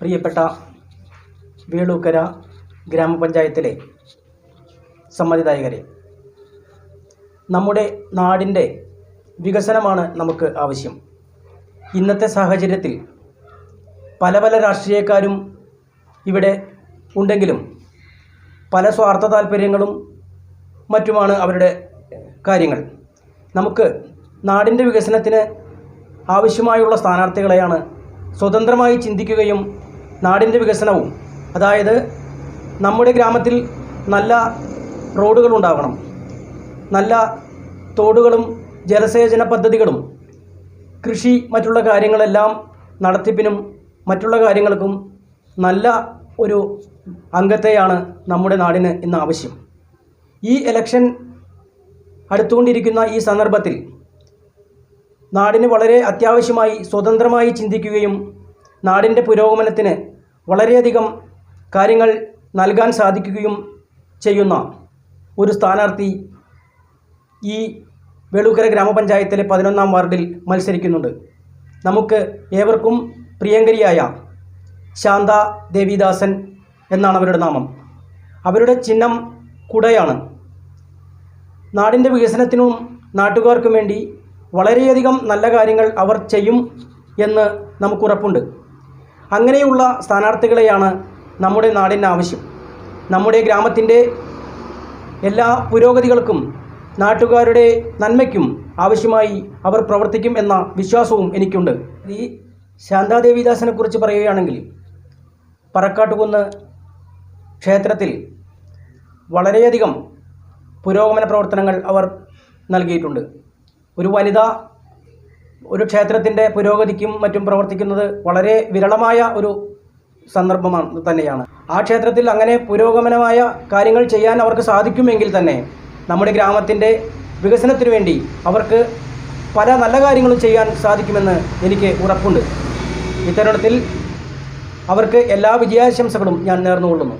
പ്രിയപ്പെട്ട വേളൂക്കര ഗ്രാമപഞ്ചായത്തിലെ സമ്മതിദായകരെ നമ്മുടെ നാടിന്റെ വികസനമാണ് നമുക്ക് ആവശ്യം. ഇന്നത്തെ സാഹചര്യത്തിൽ പല പല രാഷ്ട്രീയക്കാരും ഇവിടെ ഉണ്ടെങ്കിലും പല സ്വാർത്ഥ താല്പര്യങ്ങളും മറ്റുമാണ് അവരുടെ കാര്യങ്ങൾ. നമുക്ക് നാടിന്റെ വികസനത്തിന് ആവശ്യമായുള്ള സ്ഥാനാർത്ഥികളെയാണ് സ്വതന്ത്രമായി ചിന്തിക്കുകയും നാടിന്റെ വികസനവും അതായത് നമ്മുടെ ഗ്രാമത്തിൽ നല്ല റോഡുകൾ നല്ല തോടുകളും ജലസേചന പദ്ധതികളും കൃഷി മറ്റുള്ള കാര്യങ്ങളെല്ലാം നടത്തിപ്പിനും മറ്റുള്ള കാര്യങ്ങൾക്കും നല്ല ഒരു അംഗത്തെയാണ് നമ്മുടെ നാടിന് ഇന്ന് ആവശ്യം. ഈ ഇലക്ഷൻ അടുത്തുകൊണ്ടിരിക്കുന്ന ഈ സന്ദർഭത്തിൽ നാടിന് വളരെ അത്യാവശ്യമായി സ്വതന്ത്രമായി ചിന്തിക്കുകയും നാടിന്റെ പുരോഗമനത്തിന് വളരെയധികം കാര്യങ്ങൾ നൽകാൻ സാധിക്കുകയും ചെയ്യുന്ന ഒരു സ്ഥാനാർത്ഥി ഈ വെളുക്കര ഗ്രാമപഞ്ചായത്തിലെ പതിനൊന്നാം വാർഡിൽ മത്സരിക്കുന്നുണ്ട്. നമുക്ക് ഏവർക്കും പ്രിയങ്കരിയായ ശാന്ത ദേവിദാസൻ എന്നാണ് അവരുടെ നാമം. അവരുടെ ചിഹ്നം കുടയാണ്. നാടിന്റെ വികസനത്തിനും നാട്ടുകാർക്കും വേണ്ടി വളരെയധികം നല്ല കാര്യങ്ങൾ അവർ ചെയ്യും എന്ന് നമുക്കുറപ്പുണ്ട് അങ്ങനെയുള്ള സ്ഥാനാർത്ഥികളെയാണ് നമ്മുടെ നാടിന് ആവശ്യം. നമ്മുടെ ഗ്രാമത്തിന്റെ എല്ലാ പുരോഗതികൾക്കും നാട്ടുകാരുടെ നന്മയ്ക്കും ആവശ്യമായി അവർ പ്രവർത്തിക്കും എന്ന വിശ്വാസവും എനിക്കുണ്ട്. ഈ ശാന്താദേവിദാസിനെ കുറിച്ച് പറയുകയാണെങ്കിൽ പറക്കാട്ടുകുന്ന് ക്ഷേത്രത്തിൽ വളരെയധികം പുരോഗമന പ്രവർത്തനങ്ങൾ അവർ നൽകിയിട്ടുണ്ട്. ഒരു വനിത ഒരു ക്ഷേത്രത്തിന്റെ പുരോഗതിക്കും മറ്റും പ്രവർത്തിക്കുന്നത് വളരെ വിരളമായ ഒരു സന്ദർഭമാണ് തന്നെയാണ്. ആ ക്ഷേത്രത്തിൽ അങ്ങനെ പുരോഗമനമായ കാര്യങ്ങൾ ചെയ്യാൻ അവർക്ക് സാധിക്കുമെങ്കിൽ തന്നെ നമ്മുടെ ഗ്രാമത്തിന്റെ വികസനത്തിനു വേണ്ടി അവർക്ക് പല നല്ല കാര്യങ്ങളും ചെയ്യാൻ സാധിക്കുമെന്ന് എനിക്ക് ഉറപ്പുണ്ട്. ഇത്തരുണത്തിൽ അവർക്ക് എല്ലാ വിജയാശംസകളും ഞാൻ നേർന്നുകൊള്ളുന്നു.